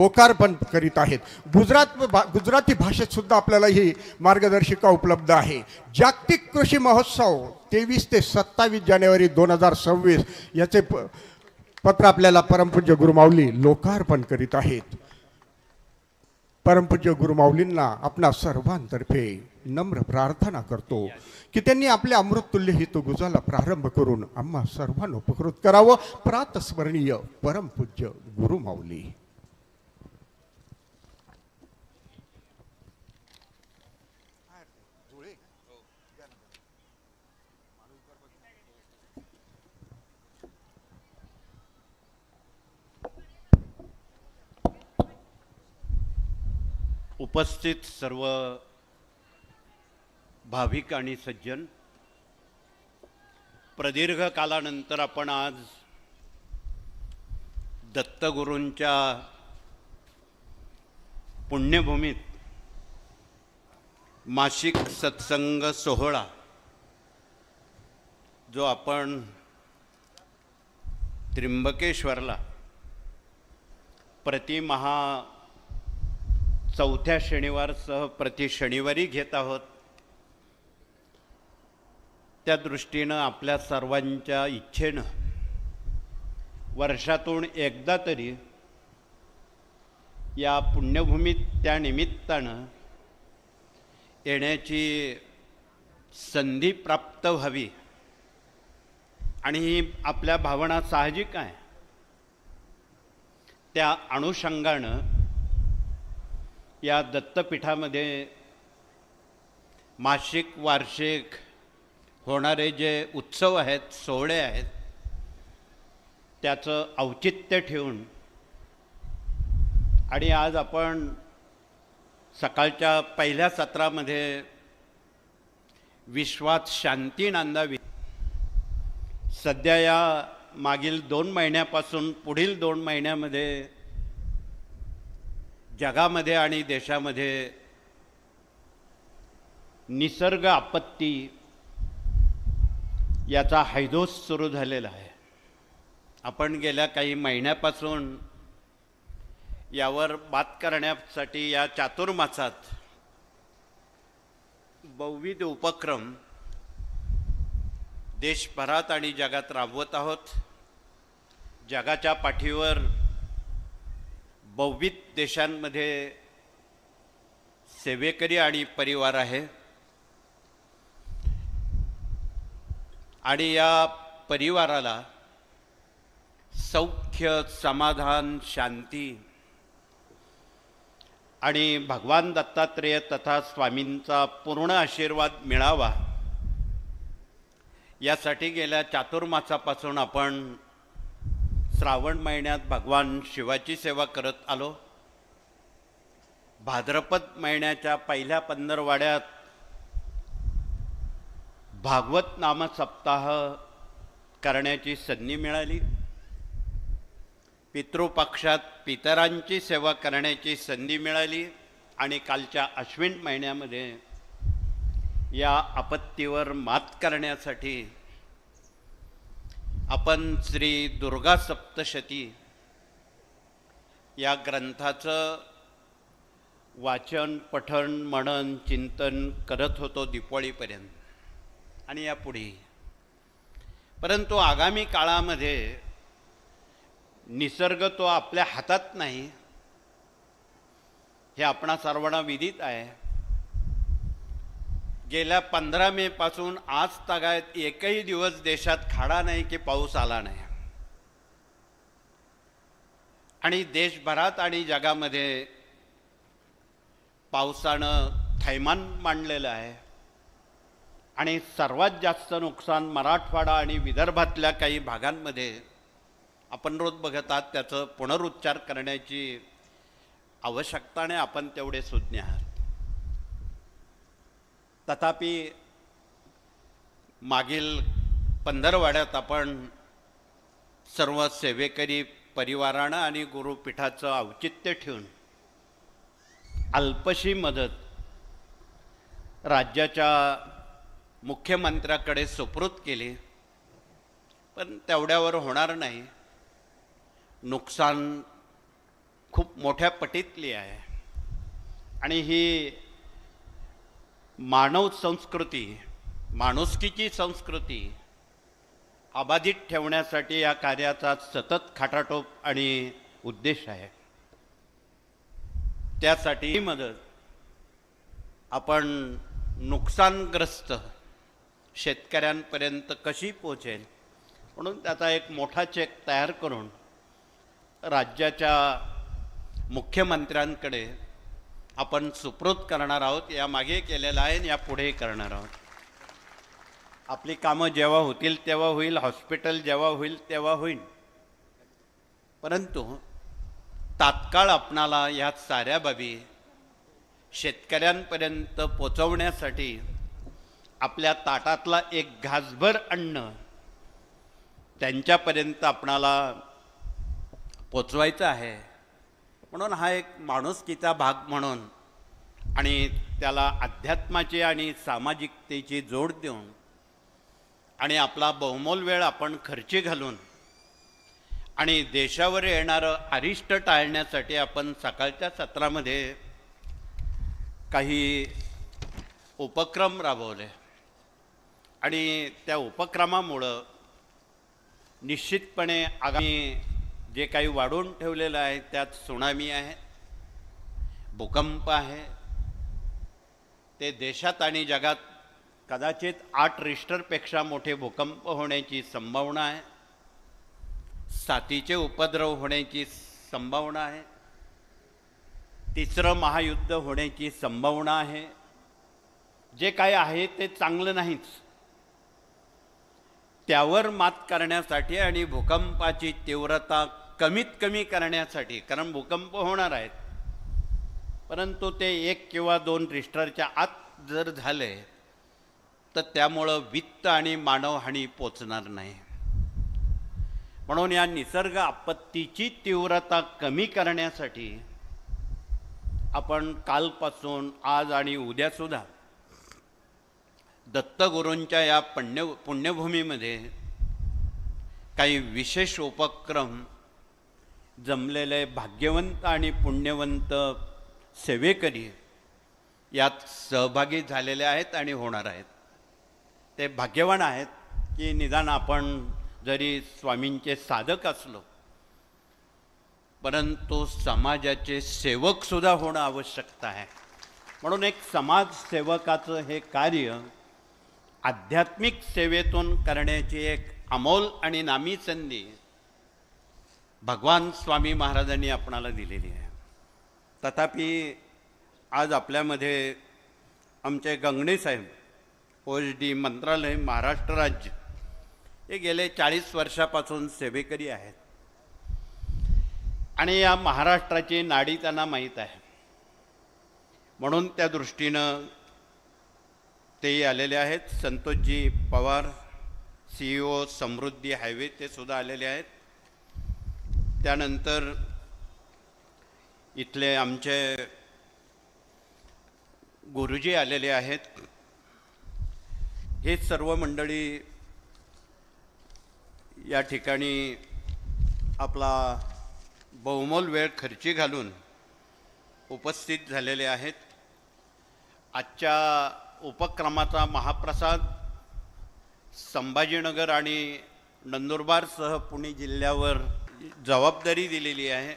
लोकार्पण करीत आहेत. गुजरात भा गुजराती भाषेत सुद्धा आपल्याला ही मार्गदर्शिका उपलब्ध आहे. जागतिक कृषी महोत्सव तेवीस ते सत्तावीस जानेवारी दोन हजार सव्वीस याचे प पत्र आपल्याला परमपूज्य गुरुमाऊली लोकार्पण करीत आहेत. परमपूज्य गुरुमाऊलींना आपणा सर्वांतर्फे नम्र प्रार्थना करतो की त्यांनी आपल्या अमृततुल्य हितगुजाला प्रारंभ करून आम्हा सर्वांना उपकृत करावं. प्रातस्मरणीय परमपूज्य गुरुमाऊली उपस्थित सर्व भाविक आणि सज्जन प्रदीर्घ कालानंतर आपण आज दत्तगुरूंच्या पुण्यभूमीत मासिक सत्संग सोहळा जो आपण त्र्यंबकेश्वरला प्रतिमहा चौथ्या शनिवारसह प्रति शनिवारी घेत आहोत. त्या दृष्टीनं आपल्या सर्वांच्या इच्छेनं वर्षातून एकदा तरी या पुण्यभूमीत त्या निमित्तानं येण्याची संधी प्राप्त व्हावी. आणि ही आपल्या भावना साहजिक आहे. त्या अनुषंगानं या दत्तपीठामध्ये मासिक वार्षिक होणारे जे उत्सव आहेत सोहळे आहेत त्याचं औचित्य ठेवून आणि आज आपण सकाळच्या पहिल्या सत्रामध्ये विश्वात शांती नांदावी. सध्या या मागील दोन महिन्यापासून पुढील दोन महिन्यामध्ये जगामध्ये आणि देशामध्ये निसर्ग आपत्ती याचा हैदोस सुरू झालेला आहे. आपण गेल्या काही महिन्यापासून यावर बात करण्यासाठी या चातुर्मासात बहुविध उपक्रम देशभरात आणि जगात राबवत आहोत. जगाच्या पाठीवर बहुविध देशांमध्ये सेवेकरी आणि परिवार आहे. आणि या परिवाराला सौख्य समाधान शांती आणि भगवान दत्तात्रेय तथा स्वामींचा पूर्ण आशीर्वाद मिळावा यासाठी गेल्या चातुर्मासापासून आपण श्रावण महिन्यात भगवान शिवाची सेवा करत आलो. भाद्रपद महिन्याच्या पहिल्या पंधरवाड्यात भागवत नाम सप्ताह करण्याची संधी मिळाली. पितृपक्षात पितरांची सेवा करण्याची संधी मिळाली आणि कालच्या अश्विन महिन्यामध्ये या आपत्तीवर मात करण्यासाठी आपण श्री दुर्गा सप्तशती या ग्रंथाचं वाचन पठण मनन चिंतन करत होतो दिपाळीपर्यंत आणि यापुढे. परंतु आगामी काळामध्ये निसर्ग तो आपल्या हातात नाही हे आपणा सर्वांना विदित आहे. गेल्या पंधरा मे पासून आज तागायत एकही दिवस देशात खाडा नाही की पाऊस आला नाही. आणि देशभरात आणि जगामध्ये पावसानं थैमान मांडलेलं आहे. आणि सर्वात जास्त नुकसान मराठवाडा आणि विदर्भातल्या काही भागांमध्ये आपण रोज बघत आहात त्याचं पुनरुच्चार करण्याची आवश्यकता नाही आपण तेवढे सुज्ञ आहात. तथापि मागील पंधरवाड्यात आपण सर्व सेवेकरी परिवारानं आणि गुरुपीठाचं औचित्य ठेवून अल्पशी मदत राज्याच्या मुख्यमंत्र्याकडे सुपूर्द केली पण तेवढ्यावर होणार नाही. नुकसान खूप मोठ्या पटीतली आहे. आणि ही मानव संस्कृती माणुसकीची संस्कृती अबाधित ठेवण्यासाठी या कार्याचा सतत खाटाटोप आणि उद्देश आहे. त्यासाठी मदत. आपण नुकसानग्रस्त शेतकऱ्यांपर्यंत कशी पोचेल म्हणून त्याचा एक मोठा चेक तयार करून राज्याच्या मुख्यमंत्र्यांकडे आपण सुप्रोत करणार आहोत या मागे केलेलं आहे आणि यापुढेही करणार आहोत. आपली कामं जेव्हा होतील तेव्हा होईल हॉस्पिटल जेव्हा होईल तेव्हा होईल. परंतु तात्काळ आपणाला ह्या साऱ्या बाबी शेतकऱ्यांपर्यंत पोचवण्यासाठी आपल्या ताटातला एक घासभर अन्न त्यांच्यापर्यंत आपणाला पोचवायचं आहे. म्हणून हा एक माणुसकीचा भाग म्हणून आणि त्याला अध्यात्माची आणि सामाजिकतेची जोड देऊन आणि आपला बहुमोल वेळ आपण खर्ची घालून आणि देशावर येणारं अरिष्ट टाळण्यासाठी आपण सकाळच्या सत्रामध्ये काही उपक्रम राबवले. आणि त्या उपक्रमामुळं निश्चितपणे आगामी जे काही वाढवून ठेवलेलं आहे त्यात सुनामी आहे भूकंप आहे. ते देशात आणि जगात कदाचित आठ रिस्टरपेक्षा मोठे भूकंप होण्याची संभावना आहे. साथीचे उपद्रव होण्याची संभावना आहे. तिसरं महायुद्ध होण्याची संभावना आहे. जे काय आहे ते चांगलं नाहीच. त्यावर मात करण्यासाठी आणि भूकंपाची तीव्रता कमीत कमी करण्यासाठी कारण भूकंप होणार आहेत. परंतु ते एक किंवा दोन रिस्टरच्या आत जर झाले तर त्यामुळं वित्त आणि मानवहानी पोचणार नाही. म्हणून या निसर्ग आपत्तीची तीव्रता कमी करण्यासाठी आपण कालपासून आज आणि उद्यासुद्धा दत्तगुरूंच्या या पुण्य पुण्यभूमीमध्ये काही विशेष उपक्रम जमलेले भाग्यवंत आणि पुण्यवंत सेवेकरी यात सहभागी झालेले आहेत आणि होणार आहेत. ते भाग्यवान आहेत की निदान आपण जरी स्वामींचे साधक असलो परंतु समाजाचे सेवकसुद्धा होणं आवश्यकता आहे. म्हणून एक समाजसेवकाचं हे कार्य आध्यात्मिक सेवेतून करण्याची एक अमोल आणि नामी संधी भगवान स्वामी महाराजांनी आपणाला दिलेली आहे. तथापि आज आपल्यामध्ये आमचे गंगणे साहेब ओ एच डी मंत्रालय महाराष्ट्र राज्य हे गेले चाळीस वर्षापासून सेवेकरी आहेत. आणि या महाराष्ट्राची नाडी त्यांना माहीत आहे. म्हणून त्या दृष्टीनं तेही आलेले आहेत. Santoshji Pawar C O Samruddhi highway ते सुद्धा आलेले आहेत. त्यानंतर इथले आमचे गुरुजी आलेले आहेत. हे सर्व मंडळी या ठिकाणी आपला बहुमोल वेळ खर्ची घालून उपस्थित झालेले आहेत. आजच्या उपक्रमाचा महाप्रसाद संभाजीनगर आणि नंदुरबारसह पुणे जिल्ह्यावर जबाबदारी दिलेली आहे.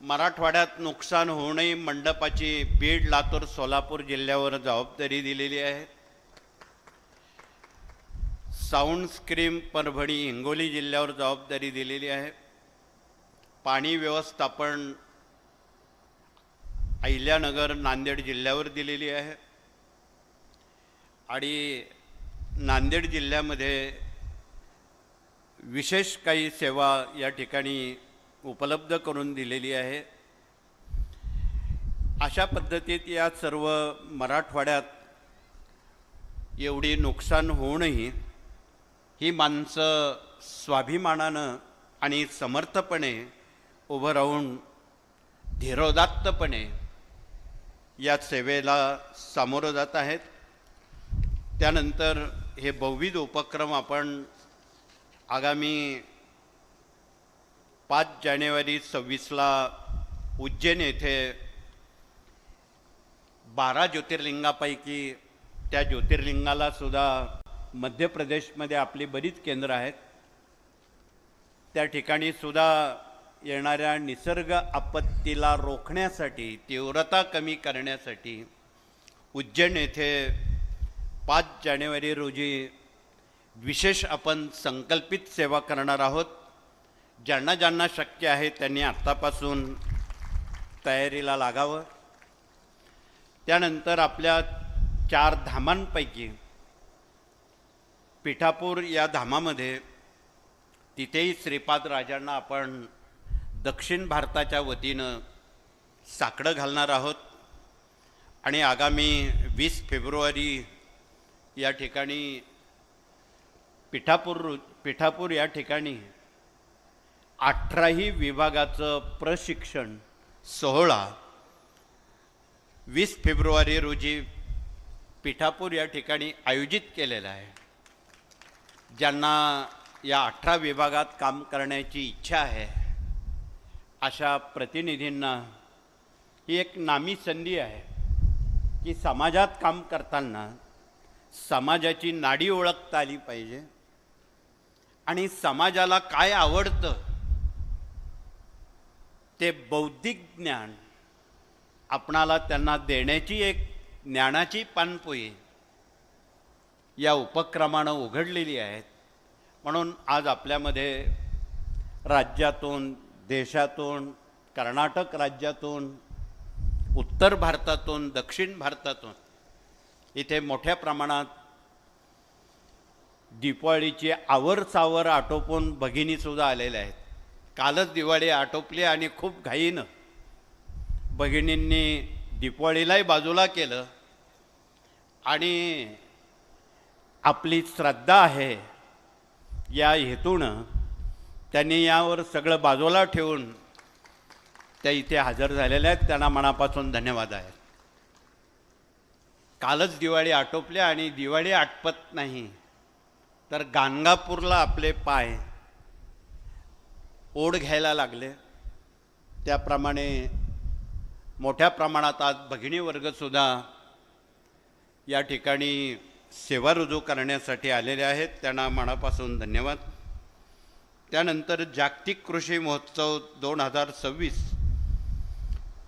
मराठवाड्यात नुकसान होऊ नये मंडपाची बीड लातूर सोलापूर जिल्ह्यावर जबाबदारी दिलेली आहे. साऊंड स्क्रीम परभणी हिंगोली जिल्ह्यावर जबाबदारी दिलेली आहे. पाणी व्यवस्थापन अहिल्यानगर नांदेड जिल्ह्यावर दिलेली आहे. आणि नांदेड जिल्ह्यामध्ये विशेष काही सेवा या ठिकाणी उपलब्ध करून दिलेली आहे. अशा पद्धतीत या सर्व मराठवाड्यात एवढी नुकसान होऊनही ही माणसं स्वाभिमानानं आणि समर्थपणे उभं राहून धीरोदात्तपणे या सेवेला सामोरं जात आहेत. त्यानंतर हे बहुविध उपक्रम आपण आगामी पाच जानेवारी सव्वीसला उज्जैन येथे बारा ज्योतिर्लिंगापैकी त्या ज्योतिर्लिंगाला सुद्धा मध्य प्रदेशमध्ये आपली बरीच केंद्र आहेत. त्या ठिकाणी सुद्धा येणाऱ्या निसर्ग आपत्तीला रोखण्यासाठी तीव्रता कमी करण्यासाठी उज्जैन येथे पाच जानेवारी रोजी विशेष आपण संकल्पित सेवा करणार आहोत. ज्यांना ज्यांना शक्य आहे त्यांनी आत्तापासून तयारीला लागावं. त्यानंतर आपल्या चार धामांपैकी पिठापूर या धामामध्ये तिथेही श्रीपाद राजांना आपण दक्षिण भारताच्या वतीनं साकडं घालणार आहोत. आणि आगामी वीस फेब्रुवारी या ठिकाणी पिठापूर पिठापूर या ठिकाणी अठराही विभागाचं प्रशिक्षण सोहळा वीस फेब्रुवारी रोजी पिठापूर या ठिकाणी आयोजित केलेला आहे. ज्यांना या अठरा विभागात काम करण्याची इच्छा आहे अशा प्रतिनिधींना ही एक नामी संधी आहे की समाजात काम करताना समाजाची नाडी ओळखता आली पाहिजे आणि समाजाला काय आवडतं ते बौद्धिक ज्ञान आपणाला त्यांना देण्याची एक ज्ञानाची पानपोई या उपक्रमानं उघडलेली आहेत. म्हणून आज आपल्यामध्ये राज्यातून देशातून कर्नाटक राज्यातून उत्तर भारतातून दक्षिण भारतातून इथे मोठ्या प्रमाणात दिवाळीची आवरसावर आटोपून भगिनीसुद्धा आलेल्या आहेत. कालच दिवाळी आटोपली आणि खूप घाईनं भगिनींनी दिवाळीलाही बाजूला केलं. आणि आपली श्रद्धा आहे या हेतूनं त्यांनी यावर सगळं बाजूला ठेवून त्या इथे हजर झालेल्या आहेत. त्यांना मनापासून धन्यवाद आहे. कालच दिवाळी आटोपली आणि दिवाळी आटपत नाही. तर गाणगापूरला आपले पाय ओढ घ्यायला लागले. त्याप्रमाणे मोठ्या प्रमाणात आज भगिनी वर्गसुद्धा या ठिकाणी सेवा रुजू करण्यासाठी आलेले आहेत. त्यांना मनापासून धन्यवाद. त्यानंतर जागतिक कृषी महोत्सव दोन हजार सव्वीस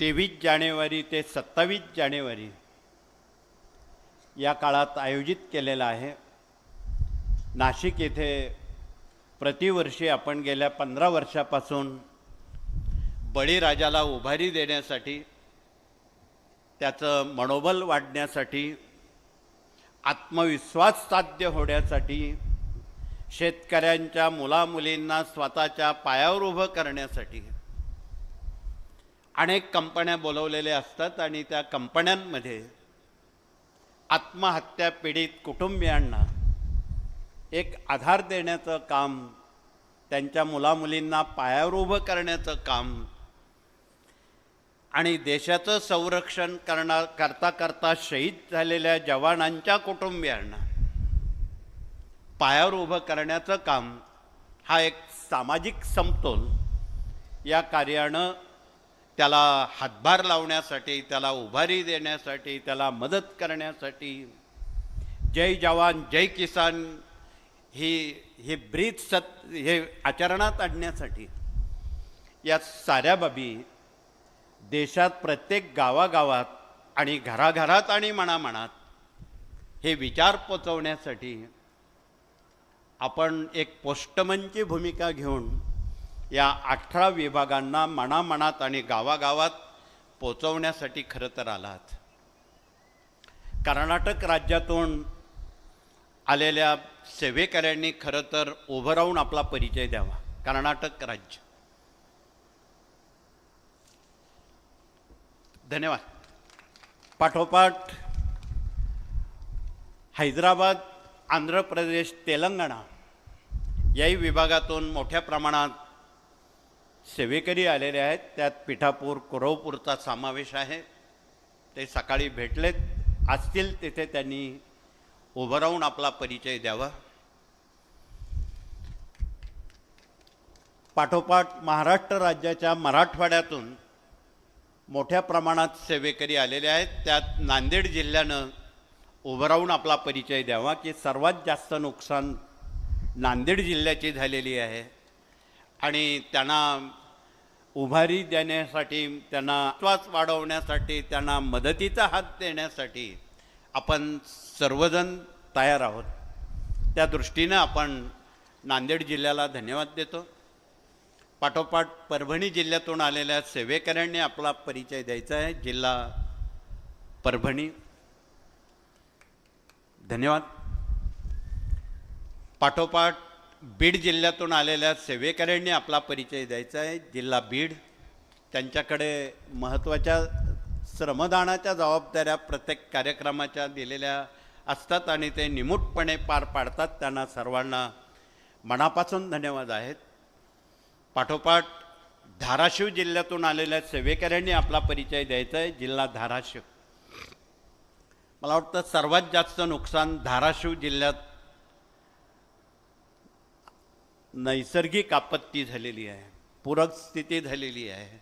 तेवीस जानेवारी ते सत्तावीस जानेवारी या काळात आयोजित केलेला आहे. नाशिक येथे प्रतिवर्षी आपण गेल्या पंधरा वर्षापासून बळीराजाला उभारी देण्यासाठी त्याचं मनोबल वाढण्यासाठी आत्मविश्वास साध्य होण्यासाठी शेतकऱ्यांच्या मुलामुलींना स्वतःच्या पायावर उभं करण्यासाठी. अनेक कंपन्या बोलवलेल्या असतात आणि त्या कंपन्यांमध्ये आत्महत्या पीडित कुटुंबियांना एक आधार देण्याचं काम त्यांच्या मुलामुलींना पायावर उभं करण्याचं काम आणि देशाचं संरक्षण करणार करता करता शहीद झालेल्या जवानांच्या कुटुंबियांना पायावर उभं करण्याचं काम हा एक सामाजिक समतोल. या कार्यानं त्याला हातभार लावण्यासाठी त्याला उभारी देण्यासाठी त्याला मदत करण्यासाठी जय जवान जय किसान ही हे ब्रीद सत हे आचरणात आणण्यासाठी या साऱ्या बाबी देशात प्रत्येक गावागावात आणि घराघरात आणि मनामनात हे विचार पोचवण्यासाठी आपण एक पोस्टमनची भूमिका घेऊन या अठरा विभागांना मनामनात आणि गावागावात पोचवण्यासाठी खरं तर आलात. कर्नाटक राज्यातून आलेल्या सेवेकऱ्यांनी खरं तर उभं राहून आपला परिचय द्यावा. कर्नाटक राज्य. धन्यवाद. पाठोपाठ हैदराबाद आंध्र प्रदेश तेलंगणा याही विभागातून मोठ्या प्रमाणात सेवेकरी आलेले आहेत. त्यात पिठापूर कुरवपूरचा समावेश आहे. ते सकाळी भेटलेत. असतील तिथे त्यांनी उभं राहून आपला परिचय द्यावा. पाठोपाठ महाराष्ट्र राज्याच्या मराठवाड्यातून मोठ्या प्रमाणात सेवेकरी आलेले आहेत. त्यात नांदेड जिल्ह्यानं उभं राहून आपला परिचय द्यावा की सर्वात जास्त नुकसान नांदेड जिल्ह्याची झालेली आहे. आणि त्यांना उभारी देण्यासाठी त्यांना विश्वास वाढवण्यासाठी त्यांना मदतीचा हात देण्यासाठी आपण सर्वजण तयार आहोत. त्या दृष्टीनं आपण नांदेड जिल्ह्याला धन्यवाद देतो. पाठोपाठ परभणी जिल्ह्यातून आलेल्या सेवेकऱ्यांनी आपला परिचय द्यायचा आहे. जिल्हा परभणी. धन्यवाद. पाठोपाठ बीड जिल्ह्यातून आलेल्या सेवेकऱ्यांनी आपला परिचय द्यायचा आहे. जिल्हा बीड त्यांच्याकडे महत्त्वाच्या श्रमदानाच्या जबाबदाऱ्या प्रत्येक कार्यक्रमाच्या दिलेल्या असतात आणि ते निमूटपणे पार पाडतात. त्यांना सर्वांना मनापासून धन्यवाद आहेत. पाठोपाठ धाराशिव जिल्ह्यातून आलेल्या सेवेकऱ्यांनी आपला परिचय द्यायचा आहे. जिल्हा धाराशिव. मला वाटतं सर्वात जास्त नुकसान धाराशिव जिल्ह्यात नैसर्गिक आपत्ती झालेली आहे. पूरक स्थिती झालेली आहे.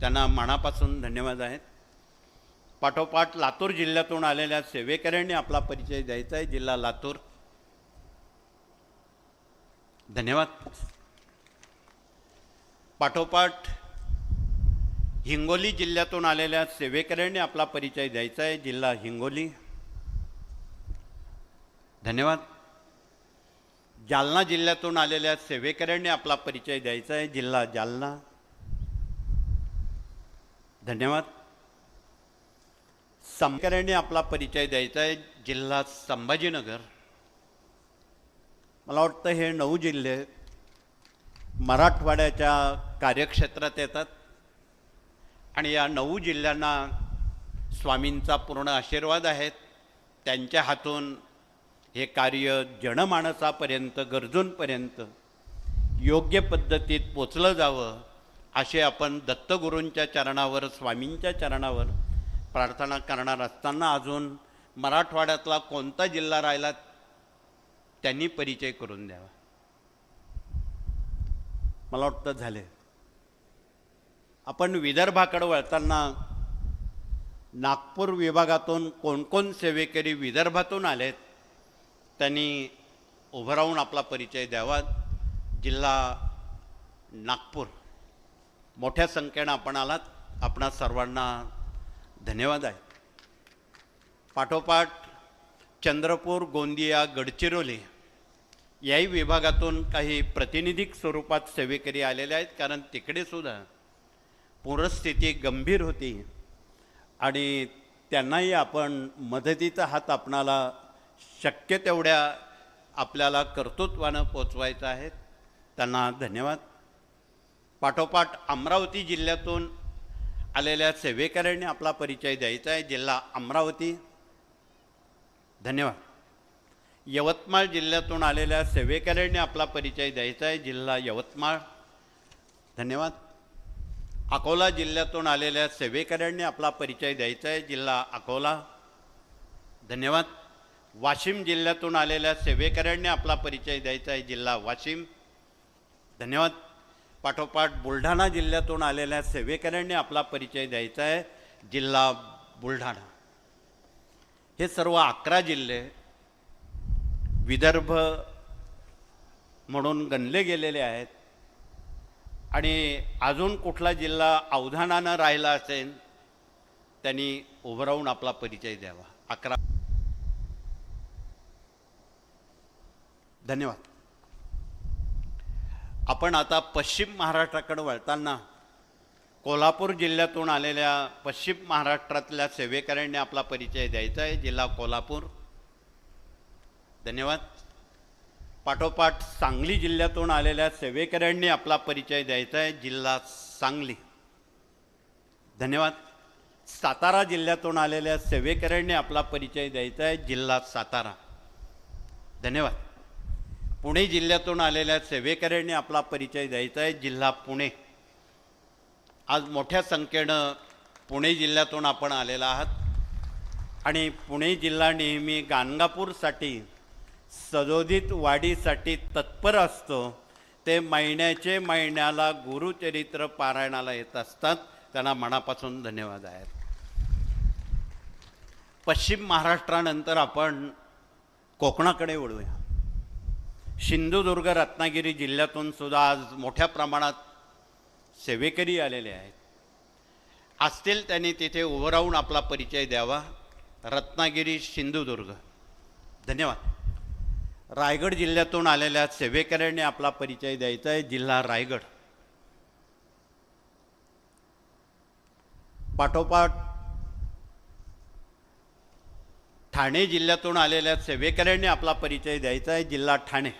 त्यांना मनापासून धन्यवाद आहेत. पाठोपाठ लातूर जिल्ह्यातून आलेल्या सेवेकऱ्यांनी आपला परिचय द्यायचा आहे. जिल्हा लातूर. धन्यवाद. पाठोपाठ हिंगोली जिल्ह्यातून आलेल्या सेवेकऱ्यांनी आपला परिचय द्यायचा आहे. जिल्हा हिंगोली. धन्यवाद. जालना जिल्ह्यातून आलेल्या सेवेकऱ्यांनी आपला परिचय द्यायचा आहे. जिल्हा जालना. धन्यवाद. समकऱ्यांनी आपला परिचय द्यायचा आहे. जिल्हा संभाजीनगर. मला वाटतं हे नऊ जिल्हे मराठवाड्याच्या कार्यक्षेत्रात येतात. आणि या नऊ जिल्ह्यांना स्वामींचा पूर्ण आशीर्वाद आहेत. त्यांच्या हातून हे कार्य जनमानसापर्यंत गरजूंपर्यंत योग्य पद्धतीत पोचलं जावं असे आपण दत्तगुरूंच्या चरणावर स्वामींच्या चरणावर प्रार्थना करणार असताना अजून मराठवाड्यातला कोणता जिल्हा राहिला त्यांनी परिचय करून द्यावा. मला वाटतं झाले. आपण विदर्भाकडे वळताना नागपूर विभागातून कोण कोण सेवेकरी विदर्भातून आलेत त्यांनी उभं राहून आपला परिचय द्यावा. जिल्हा नागपूर. मोठ्या संख्येनं आपण आलात. आपणा सर्वांना धन्यवाद आहे. पाठोपाठ चंद्रपूर गोंदिया गडचिरोली याही विभागातून काही प्रतिनिधिक स्वरूपात सेवेकरी आलेले आहेत. कारण तिकडे सुद्धा पूरस्थिती गंभीर होती. आणि त्यांनाही आपण मदतीचा हात आपणाला शक्य तेवढ्या आपल्याला कर्तृत्वानं पोचवायचं आहे. त्यांना धन्यवाद. पाठोपाठ अमरावती जिल्ह्यातून आलेल्या सेवेकऱ्यांनी आपला परिचय द्यायचा आहे. जिल्हा अमरावती. धन्यवाद. यवतमाळ जिल्ह्यातून आलेल्या सेवेकऱ्यांनी आपला परिचय द्यायचा आहे. जिल्हा यवतमाळ. धन्यवाद. अकोला जिल्ह्यातून आलेल्या सेवेकऱ्यांनी आपला परिचय द्यायचा आहे. जिल्हा अकोला. धन्यवाद. वाशिम जिल्ह्यातून आलेल्या सेवेकऱ्यांनी आपला परिचय द्यायचा आहे. जिल्हा वाशिम. धन्यवाद. पाठोपाठ बुलढाणा जिल्ह्यातून आलेल्या सेवेकऱ्यांनी आपला परिचय द्यायचा आहे. जिल्हा बुलढाणा. हे सर्व अकरा जिल्हे विदर्भ म्हणून गणले गेलेले आहेत. आणि अजून कुठला जिल्हा अवधानानं राहिला असेल त्यांनी उभं राहून आपला परिचय द्यावा. अकरा धन्यवाद. आपण आता पश्चिम महाराष्ट्राकडे वळताना कोल्हापूर जिल्ह्यातून आलेल्या पश्चिम महाराष्ट्रातल्या सेवेकऱ्यांनी आपला परिचय द्यायचा आहे. जिल्हा कोल्हापूर. धन्यवाद. पाठोपाठ सांगली जिल्ह्यातून आलेल्या सेवेकऱ्यांनी आपला परिचय द्यायचा आहे जिल्हा सांगली. धन्यवाद. सातारा जिल्ह्यातून आलेल्या सेवेकऱ्यांनी आपला परिचय द्यायचा आहे जिल्हा सातारा. धन्यवाद. पुणे जिल्ह्यातून आलेल्या सेवेकऱ्यांनी आपला परिचय द्यायचा आहे जिल्हा पुणे. आज मोठ्या संख्येनं पुणे जिल्ह्यातून आपण आलेला आहात. आणि पुणे जिल्हा नेहमी गाणगापूरसाठी सदोदित वाढीसाठी तत्पर असतो ते महिन्याचे महिन्याला गुरुचरित्र पारायणाला येत असतात. त्यांना मनापासून धन्यवाद आहेत. पश्चिम महाराष्ट्रानंतर आपण कोकणाकडे वळूया. सिंधुदुर्ग रत्नागिरी जिल्ह्यातून सुद्धा आज मोठ्या प्रमाणात सेवेकरी आलेले आहेत. असतील त्यांनी तिथे उभं राहून आपला परिचय द्यावा. रत्नागिरी सिंधुदुर्ग. धन्यवाद. रायगड जिल्ह्यातून आलेल्या सेवेकऱ्यांनी आपला परिचय द्यायचा आहे जिल्हा रायगड. पाठोपाठ ठाणे जिल्ह्यातून आलेल्या सेवेकऱ्यांनी आपला परिचय द्यायचा आहे जिल्हा ठाणे.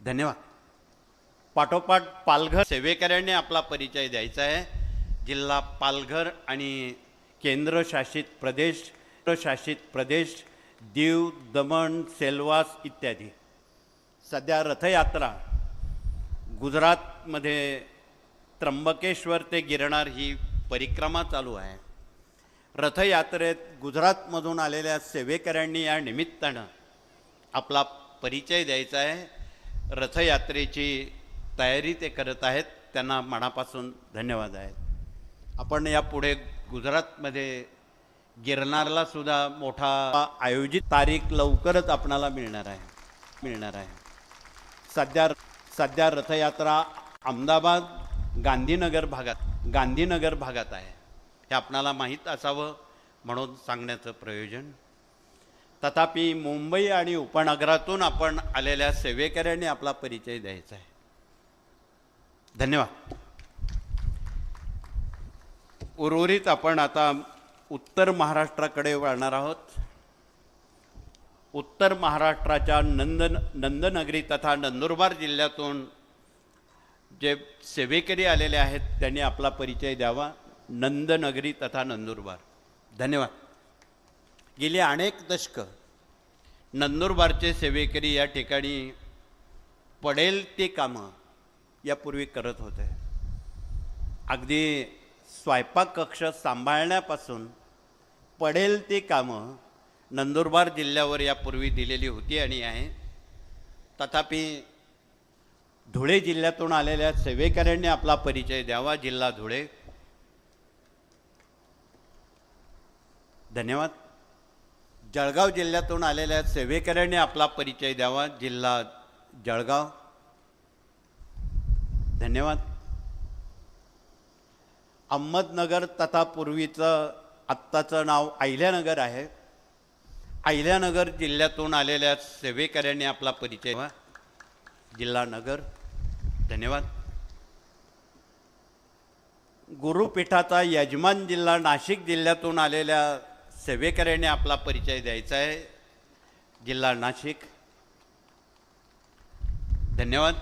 धन्यवाद. पाठोपाठ पालघर सेवेकऱ्यांनी आपला परिचय द्यायचा आहे जिल्हा पालघर आणि केंद्रशासित प्रदेश केंद्रशासित प्रदेश दीव दमण सेल्वास इत्यादी. सध्या रथयात्रा गुजरातमध्ये त्र्यंबकेश्वर ते गिरणार ही परिक्रमा चालू आहे. रथयात्रेत गुजरातमधून आलेल्या सेवेकऱ्यांनी या निमित्तानं आपला परिचय द्यायचा आहे. रथयात्रेची तयारी ते करत आहेत. त्यांना मनापासून धन्यवाद आहेत. आपण यापुढे गुजरातमध्ये गिरनारला सुद्धा मोठा आयोजित तारीख लवकरच आपणाला मिळणार आहे. मिळणार आहे. सध्या सध्या रथयात्रा अहमदाबाद गांधीनगर भागात गांधीनगर भागात आहे. हे आपणाला माहीत असावं म्हणून सांगण्याचं प्रयोजन. तथापि मुंबई आणि उपनगरातून आपण आलेल्या सेवेकऱ्यांनी आपला परिचय द्यायचा आहे. धन्यवाद. उर्वरित आपण आता उत्तर महाराष्ट्राकडे वळणार आहोत. उत्तर महाराष्ट्राच्या नंदन नंदनगरी तथा नंदुरबार जिल्ह्यातून जे सेवेकरी आलेले आहेत त्यांनी आपला परिचय द्यावा. नंदनगरी तथा नंदुरबार. धन्यवाद. गेली अनेक दशकं नंदुरबारचे सेवेकरी या ठिकाणी पडेल ती कामं यापूर्वी करत होते. अगदी स्वयंपाक कक्ष सांभाळण्यापासून पडेल ते कामं नंदुरबार जिल्ह्यावर यापूर्वी दिलेली होती आणि आहे. तथापि धुळे जिल्ह्यातून आलेल्या सेवेकऱ्यांनी आपला परिचय द्यावा जिल्हा धुळे. धन्यवाद. जळगाव जिल्ह्यातून आलेल्या सेवेकऱ्यांनी आपला परिचय द्यावा जिल्हा जळगाव. धन्यवाद. अहमदनगर तथा पूर्वीचं आत्ताचं नाव अहिल्यानगर आहे. अहिल्यानगर जिल्ह्यातून आलेल्या सेवेकऱ्यांनी आपला परिचय व्हा जिल्हा नगर. धन्यवाद. गुरुपीठाचा यजमान जिल्हा नाशिक जिल्ह्यातून आलेल्या सेवेकऱ्यांनी आपला परिचय द्यायचा आहे. जिल्हा नाशिक. धन्यवाद.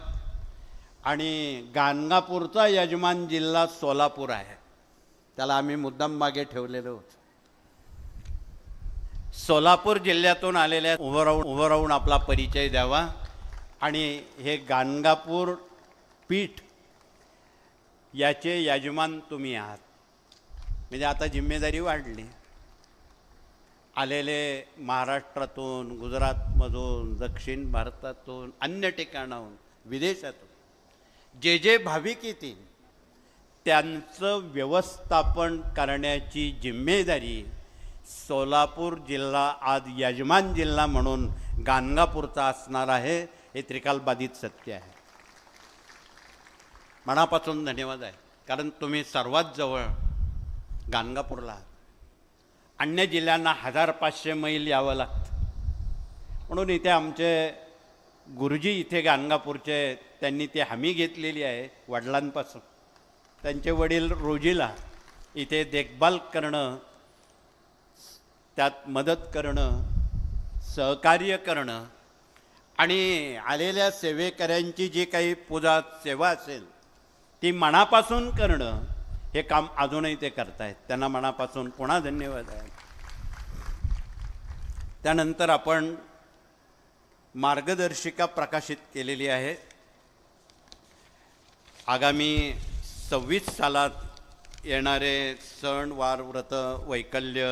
आणि गाणगापूरचा यजमान जिल्हा सोलापूर आहे. त्याला आम्ही मुद्दाम मागे ठेवलेलो होतं. सोलापूर जिल्ह्यातून आलेल्या उभं राहून उभं राहून आपला परिचय द्यावा. आणि हे गाणगापूर पीठ याचे यजमान तुम्ही आहात. म्हणजे आता जिम्मेदारी वाढली. आलेले महाराष्ट्रातून गुजरातमधून दक्षिण भारतातून अन्य ठिकाणाहून विदेशातून जे जे भाविक येतील त्यांचं व्यवस्थापन करण्याची जिम्मेदारी सोलापूर जिल्हा आज यजमान जिल्हा म्हणून गाणगापूरचा असणार आहे. हे त्रिकालबाधित सत्य आहे. मनापासून धन्यवाद आहे. कारण तुम्ही सर्वात जवळ गाणगापूरला आहात. अन्य जिल्ह्यांना हजार पाचशे मैल यावं लागतं. म्हणून इथे आमचे गुरुजी इथे गाणगापूरचे त्यांनी ती हमी घेतलेली आहे वडिलांपासून. त्यांचे वडील रोजीला इथे देखभाल करणं त्यात मदत करणं सहकार्य करणं आणि आलेल्या सेवेकऱ्यांची जी काही पूजा सेवा असेल ती मनापासून करणं हे काम अजूनही ते करतायत. त्यांना मनापासून पुन्हा धन्यवाद आहे. त्यानंतर आपण मार्गदर्शिका प्रकाशित केलेली आहे. आगामी सव्वीस सालात येणारे सण वार व्रत वैकल्य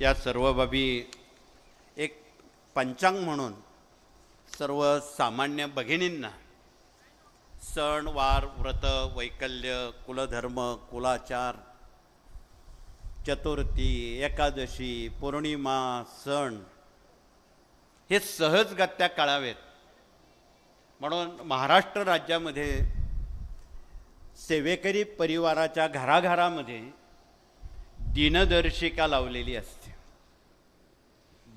या सर्व बाबी एक पंचांग म्हणून सर्व सामान्य भगिनींना सण वार व्रत वैकल्य कुलधर्म कुलाचार चतुर्थी एकादशी पौर्णिमा सण हे सहजगत्या कळावेत म्हणून महाराष्ट्र राज्यामध्ये सेवेकरी परिवाराच्या घराघरामध्ये दिनदर्शिका लावलेली असते.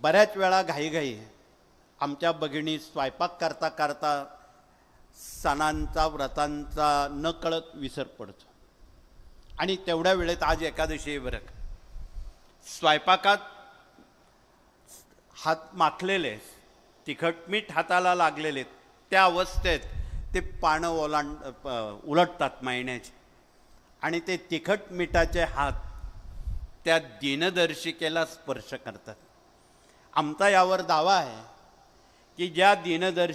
बऱ्याच वेळा घाईघाई आमच्या भगिनी स्वयंपाक करता करता सणांचा व्रतांचा नकळत विसर पडतो. आणि तेवढ्या वेळेत आज एकादशी आहे बरं स्वयंपाकात हात माखलेले तिखट मीठ हाताला लागलेले त्या अवस्थेत ते पानं ओलांड उलटतात महिन्याचे आणि ते तिखट मिठाचे हात त्या दिनदर्शिकेला स्पर्श करतात. आमचा यावर दावा आहे की ज्या दिनदर्शी